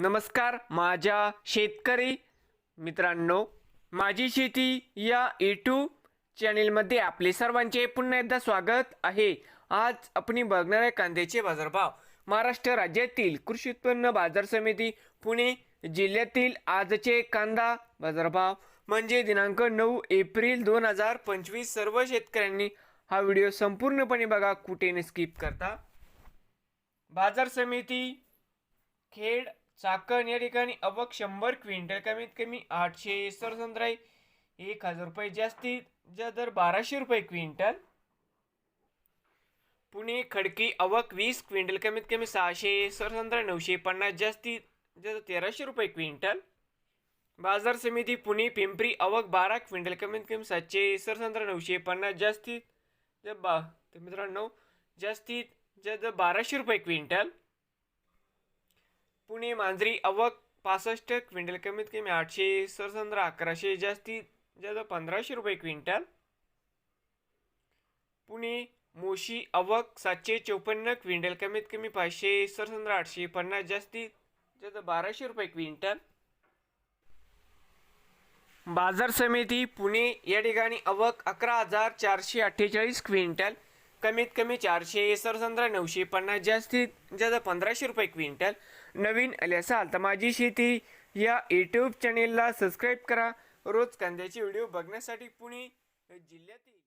नमस्कार माझ्या शेतकरी मित्रांनो माझी शेती या यूट्यूब चॅनेलमध्ये आपले सर्वांचे पुन्हा एकदा स्वागत आहे. आज आपण बघणार आहे कांद्याचे बाजारभाव. महाराष्ट्र राज्यातील कृषी उत्पन्न बाजार समिती पुणे जिल्ह्यातील आजचे कांदा बाजारभाव. म्हणजे दिनांक नऊ एप्रिल दोन हजार पंचवीस सर्व शेतकऱ्यांनी हा व्हिडिओ संपूर्णपणे बघा कुठे स्किप करता. बाजार समिती खेड चाकण या ठिकाणी अवक शंभर क्विंटल कमीत कमी आठशे सरसंद्रा एक हजार रुपये जास्तीत ज्या दर बाराशे रुपये क्विंटल. पुणे खडकी अवक वीस क्विंटल कमीत कमी सहाशे सरसंद्रा नऊशे पन्नास जास्तीत ज्या तेराशे रुपये क्विंटल. बाजार समिती पुणे पिंपरी अवक बारा क्विंटल कमीत कमी सातशे सरसंद्रा नऊशे पन्नास जास्तीत ज्या बा तर मित्रांनो जास्तीत ज्या बाराशे रुपये क्विंटल. पुणे मांजरी अवक पासष्ट क्विंटल कमीत कमी आठशे सरसंद्र अकराशे जास्तीत जास्त पंधराशे रुपये क्विंटल. पुणे मोशी अवक सातशे चौपन्न क्विंटल कमीत कमी पाचशे सरसंद्र आठशे पन्नास जास्तीत जास्त बाराशे रुपये क्विंटल. बाजार समिती पुणे या ठिकाणी अवक अकरा हजार चारशे अठ्ठेचाळीस क्विंटल. कमीत कमी चारशे सरसंद्रा नऊशे पन्नास जास्तीत जास्त पंधराशे रुपये क्विंटल. नवीन आले असाल तर माझी शेती या यूट्यूब चॅनेलला सबस्क्राईब करा. रोज कांद्याचे व्हिडिओ बघण्यासाठी पुणे जिल्ह्यातील